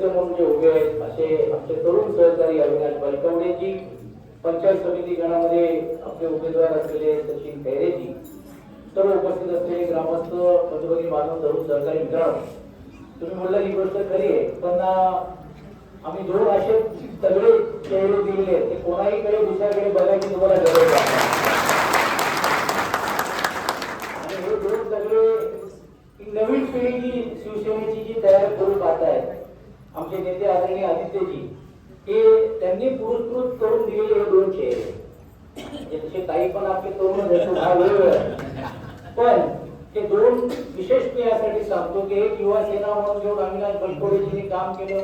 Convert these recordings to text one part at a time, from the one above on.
सदस्य म्हणून जे उभे आहेत. असे आमचे तरुण सहकारी अविनाश बलकवडेजी पंचायत समिती गणामध्ये आपले उमेदवार असलेले सचिन खैरेजी सर्व उपस्थित असलेले ग्रामस्थ पंतप्रधान मानव तरुण सहकारी मित्रांनो तुम्ही म्हणलं ही गोष्ट खरी आहे पण आम्ही दोन असे सगळे चेहरे दिलेले ते कोणाही कडे दुसऱ्याकडे बघायची तुम्हाला गरज नाही आणि हे दोन सगळे नवीन पिढी जी शिवसेनेची जी तयार करू आमचे नेते आदरणीय आदित्यजी हे त्यांनी पुरस्कृत करून दिलेले हे दोन चेहरे. म्हणजे तसे काही पण आपले तरुण हा वेळ पण ते दोन विशेष मी यासाठी सांगतो की एक युवा सेना म्हणून घेऊन अविनाश बलकोडेजींनी काम केलं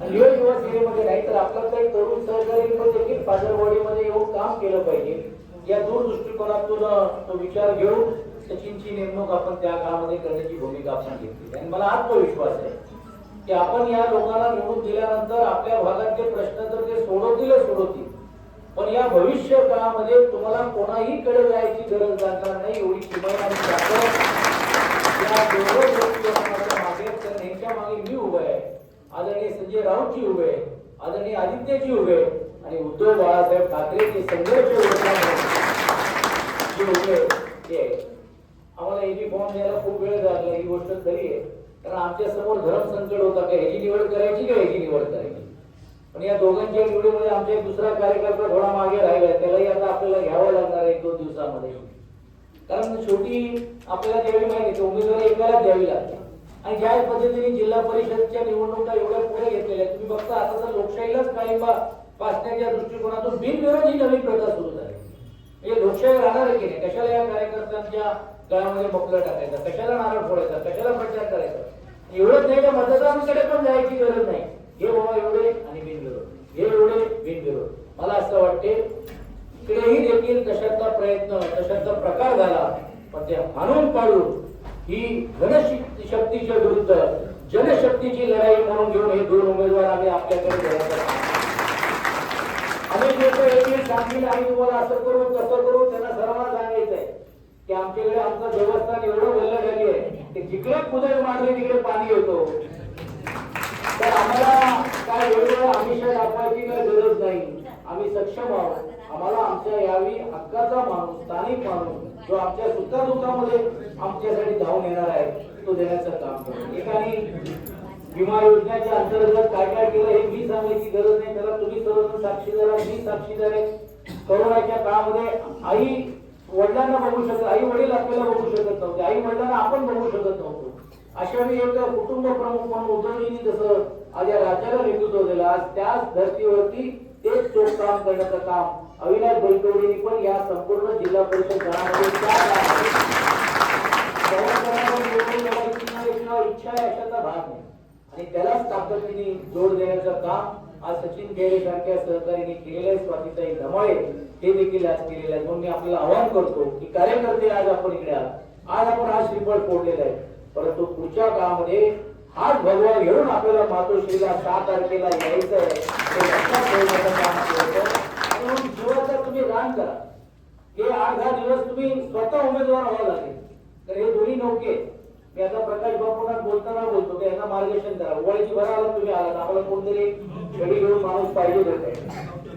आणि हे युवा सेनेमध्ये नाही तर आपला काही तरुण सहकारी पण देखील पाजरवाडीमध्ये येऊन काम केलं पाहिजे. या दूरदृष्टिकोनातून तो विचार घेऊन सचिनची नेमणूक आपण त्या काळामध्ये करण्याची भूमिका आपण घेतली. आणि मला आत्मविश्वास आहे. की आपण या लोकांना निवडून दिल्यानंतर आपल्या भागातले प्रश्न तर ते सोडवतीलच सोडवतील. पण या भविष्य काळामध्ये तुम्हाला कोणाही कडे जायची गरज लागणार नाही एवढी किमान आणि मागे तर त्यांच्या मागे मी उभे आहे. आदरणीय संजय राऊतजी उभे आहे आदरणीय आदित्यजी उभे आहे आणि उद्धव बाळासाहेब ठाकरेचे संघर्ष जे उभे आहेत, ते आहेत. आम्हाला एबी फॉर्म द्यायला खूप वेळ लागला ही गोष्ट खरी आहे. कारण आमच्यासमोर धर्म संकट होता. का ह्याची निवड करायची का ह्याची निवड करायची? पण या दोघांच्या निवडीमध्ये आमच्या एक दुसरा कार्यकर्ता थोडा मागे राहिला त्यालाही आता आपल्याला घ्यावं लागणार एक दोन दिवसामध्ये. कारण शेवटी आपल्याला त्यावेळी माहिती उमेदवार एकाला द्यावी लागते. आणि ज्या पद्धतीने जिल्हा परिषदच्या निवडणुका एवढ्या पुढे घेतलेल्या तुम्ही बघता आता तर लोकशाहीलाच काळिंबा वाचण्याच्या दृष्टिकोनातून बिनविरोध ही नवीन प्रथा सुरू झाली. म्हणजे लोकशाही राहणार आहे की नाही? कशाला या कार्यकर्त्यांच्या गळ्यामध्ये मफलर टाकायचा? कशाला नारळ फोडायचा? कशाला प्रचार करायचा? एवढंच नाही तर मतदारांकडे पण जायची गरज नाही. हे बाबा एवढे आणि बिनविरोध. हे एवढे बिनविरोध. मला असं वाटते इकडेही देखील तशाचा प्रयत्न तशाचा प्रकार झाला. पण ते हाणून पाडून ही घनशक्ती शक्तीच्या विरुद्ध जनशक्तीची लढाई म्हणून घेऊन हे दोन उमेदवार आम्ही आपल्याकडे देण्याचं अनेक लोक येतील सांगतील आम्ही तुम्हाला असं करू तसं करू त्यांना सर्वांना सांगायचंय. की आमच्याकडे आमचं देवस्थान एवढं वल्ल जिकडे कुदळ मारले तिकडे पाणी येतो. तर आम्हाला काय एवढं आमिषा दाखवायची काय गरज नाही. आम्ही सक्षम आहोत. आम्हाला आमच्या यावी हक्काचा माणूस स्थानिक माणूस जो आमच्या सुखदुःखामध्ये आमच्यासाठी धावून येणार आहे तो देण्याचं काम करतो एकाने विमा योजनेच्या अंतर्गत काय काय केलं हे मी सांगायची गरज नाही. त्याला तुम्ही सर्वजण साक्षीदार आहात, मी साक्षीदार आहे. करोनाच्या काळामध्ये आई वडिलांना बघू शकत आई वडील आपल्याला बघू शकत नव्हते. आई वडिलांना आपण बघू शकत नव्हतो. अशा वेळी एक कुटुंब प्रमुख म्हणून उद्धवजींनी जसं आज या राज्याला नेतृत्व दिलं आज त्याच धर्तीवरती तेच चोख काम करण्याचं काम अविनाश बैलकवडींनी पण या संपूर्ण जिल्हा परिषद गणामध्ये त्या किंवा इच्छा आहे अशाचा भाग नाही. आणि त्यालाच ताकदीने जोड देण्याचं काम आज सचिन खेळे सारख्या सहकार्याने केलेल्या स्वातीताई धमाळे हे देखील आज केलेले आहे. म्हणून मी आपल्याला आवाहन करतो की कार्यकर्ते आज आपण इकडे आहात. आज आपण आज श्रीफळ फोडलेला आहे. परंतु पुढच्या काळामध्ये हाच भगवा घेऊन आपल्याला मातोश्रीला सहा तारखेला यायचं आहे. काम जीवाचा तुम्ही रान करा. हे आठ दहा दिवस तुम्ही स्वतः उमेदवार व्हावं लागेल. तर हे दोन्ही नौके मी आता प्रकाश बापूंना बोलताना बोलतो की यांना मार्गदर्शन करा. उवाळीची बरं आला तुम्ही आला आम्हाला कोणतरी घडी घेऊन माणूस पाहिजे होते.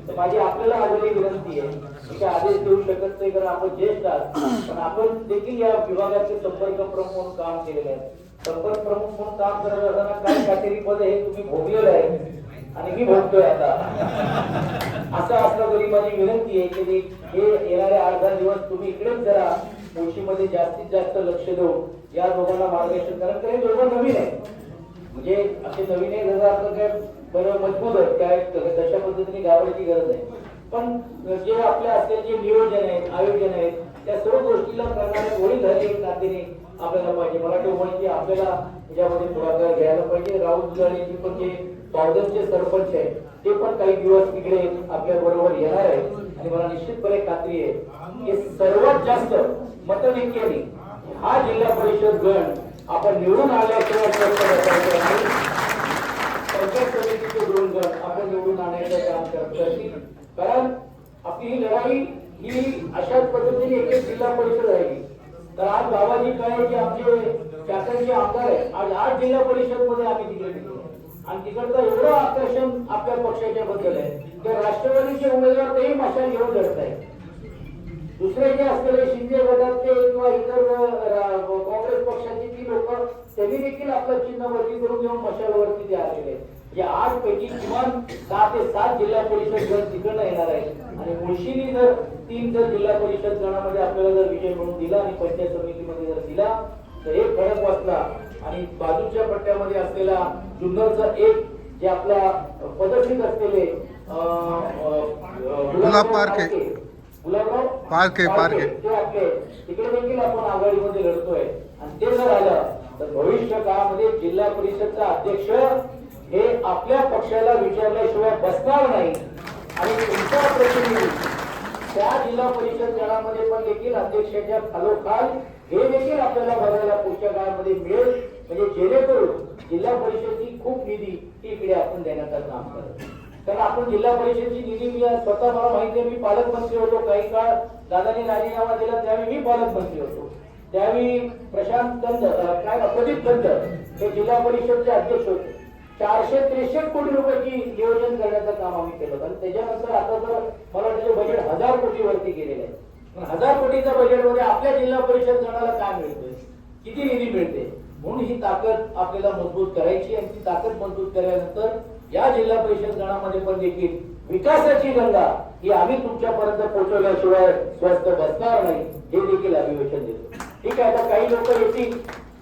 तर माझी आपल्याला आजही विनंती आहे की आदेश देऊ शकत नाही कारण आपण ज्येष्ठ आहात. पण आपण देखील या विभागाचे संपर्क प्रमुख म्हणून काम केलेलं आहे. संपर्क प्रमुख म्हणून काम करत असताना काय काटेरी पद हे तुम्ही भोगलेलं आहे. आणि मी भोगतोय आता. असं असलं तरी माझी विनंती आहे की हे येणारे आठ दहा दिवस तुम्ही इकडेच जरा मुळशीमध्ये जास्तीत जास्त लक्ष देऊन या दोघांना मार्गदर्शन करा. कारण हे दोघं नवीन आहे म्हणजे असे नवीन आहे जसं आपलं काय बरं मजबूत आहे काय तशा पद्धतीने घाबरायची गरज आहे पण जे आपल्या असलेले जे नियोजन आहेत आयोजन आहेत त्या सर्व गोष्टीला करणारे वडील झाली एक नात्याने आपल्याला पाहिजे. मराठी वळीची आपल्याला यामध्ये पुढाकार घ्यायला पाहिजे. राहुल जुलानीजी पण जे पावदरचे सरपंच आहेत ते पण काही दिवस तिकडे आपल्या बरोबर येणार आहेत. आणि मला निश्चितपणे खात्री आहे की सर्वात जास्त मतविक्याने हा जिल्हा परिषद गण आपण निवडून आल्याशिवाय पंचायत समितीचे दोन गण आपण निवडून आणण्याचं काम करत करतील कारण आपली ही लढाई ही अशाच पद्धतीने एक एक जिल्हा परिषद राहिली तर आज बाबाजी काय जे आमचे शासनचे आमदार आहेत. आज आठ जिल्हा परिषदमध्ये आम्ही तिकडे गेलो. आणि तिकडचं एवढं आकर्षण आपल्या पक्षाच्या बद्दल आहे. तर राष्ट्रवादीचे उमेदवार तेही मशाल घेऊन लढत आहेत. दुसरे जे असलेले शिंदे गटातले किंवा इतर काँग्रेस पक्षाची ती लोक त्यांनी देखील आपलं चिन्ह वरती करून घेऊन मशालवरती ते आलेले म्हणजे आठ पैकी किमान सहा ते सात जिल्हा परिषद गण तिकडनं येणार आहे आणि मुळशीने जर तीन जर जिल्हा परिषद गणामध्ये आपल्याला जर विजय मिळवून दिला आणि पंचायत समितीमध्ये जर दिला तर एक फरक वाचला आणि बाजूच्या पट्ट्यामध्ये असलेला जुन्नरचा एक जे आपला पदक्षित असलेले गुलाब पारखे. गुलाबराव पारखे, पारखे. ते आपले तिकडे देखील आपण आघाडीमध्ये लढतोय. आणि ते जर आलं तर भविष्य काळामध्ये जिल्हा परिषदचा अध्यक्ष हे आपल्या पक्षाला विचारल्याशिवाय बसणार नाही. आणि तुमचा प्रतिनिधी त्या जिल्हा परिषद गणामध्ये पण देखील अध्यक्षाच्या खालोखाल हे देखील आपल्याला बघायला पुढच्या काळामध्ये मिळेल. म्हणजे जेणेकरून जिल्हा परिषदची खूप निधी ती इकडे आपण देण्याचं काम करत कारण आपण जिल्हा परिषदची निधी मी स्वतः मला माहिती आहे मी पालकमंत्री होतो. काही काळ दादानी राजीनामा दिला त्यावेळी मी पालकमंत्री होतो. त्यावेळी प्रशांत कंद काय प्रदीप कंद हे जिल्हा परिषदचे अध्यक्ष होते. चारशे त्रेसष्ट कोटी रुपयाची नियोजन करण्याचं काम आम्ही केलं आणि त्याच्यानंतर आता जर मला वाटतं बजेट हजार कोटीवरती गेलेलं आहे. पण हजार कोटीच्या बजेटमध्ये आपल्या जिल्हा परिषद गणाला काय मिळतोय? किती निधी मिळते म्हणून ही ताकद आपल्याला मजबूत करायची आणि ती ताकद मजबूत केल्यानंतर या जिल्हा परिषद गणामध्ये पण देखील विकासाची गंगा ही आम्ही तुमच्यापर्यंत पोहोचवल्याशिवाय स्वस्त बसणार नाही हे देखील अधिवेशन देतो. ठीक आहे आता काही लोक येतील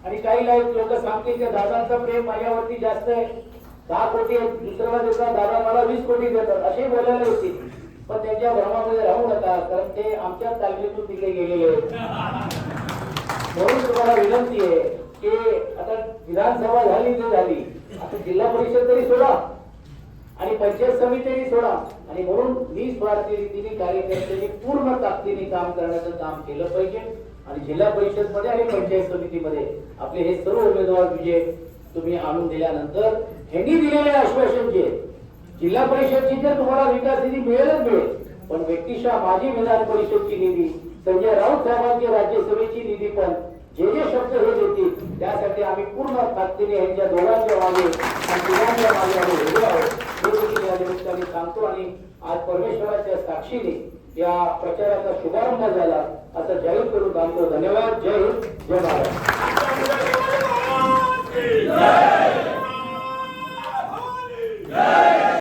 आणि काही लोक सांगतील की दादांचा प्रेम माझ्यावरती जास्त आहे. दहा कोटी दुसऱ्याला देतात दादा मला वीस कोटी देतात असे बोलायला येतील. पण त्यांच्या भ्रमामध्ये राहू नका कारण ते आमच्या तालमीतून तिकडे गेलेले आहेत. म्हणून तुम्हाला विनंती आहे की आता विधानसभा झाली ते झाली. आता जिल्हा परिषद तरी सोडा. आणि पंचायत समितीने सोडा. आणि म्हणून निस्वार्थी रीतीने कार्यकर्त्यांनी पूर्ण ताकदीने काम करण्याचं काम केलं पाहिजे. आणि जिल्हा परिषदमध्ये आणि पंचायत समितीमध्ये आपले हे सर्व उमेदवार विजय तुम्ही आणून दिल्यानंतर ह्यांनी दिलेले आश्वासन जे जिल्हा परिषदची जर तुम्हाला विकास निधी मिळेलच मिळेल पण व्यक्तिशः माजी विधान परिषदची निधी संजय राऊत साहेबांची राज्यसभेची निधी पण जे जे शब्द हे देतील त्यासाठी आम्ही पूर्ण ताकदीने यांच्या दोघांच्या मागे आणि तिघांच्या मागे आम्ही उभे आहोत. हे देखील या निमित्ताने सांगतो आणि आज परमेश्वराच्या साक्षीने या प्रचाराचा शुभारंभ झाला. असं जाहीर करून सांगतो. धन्यवाद. जय हिंद. जय महाराज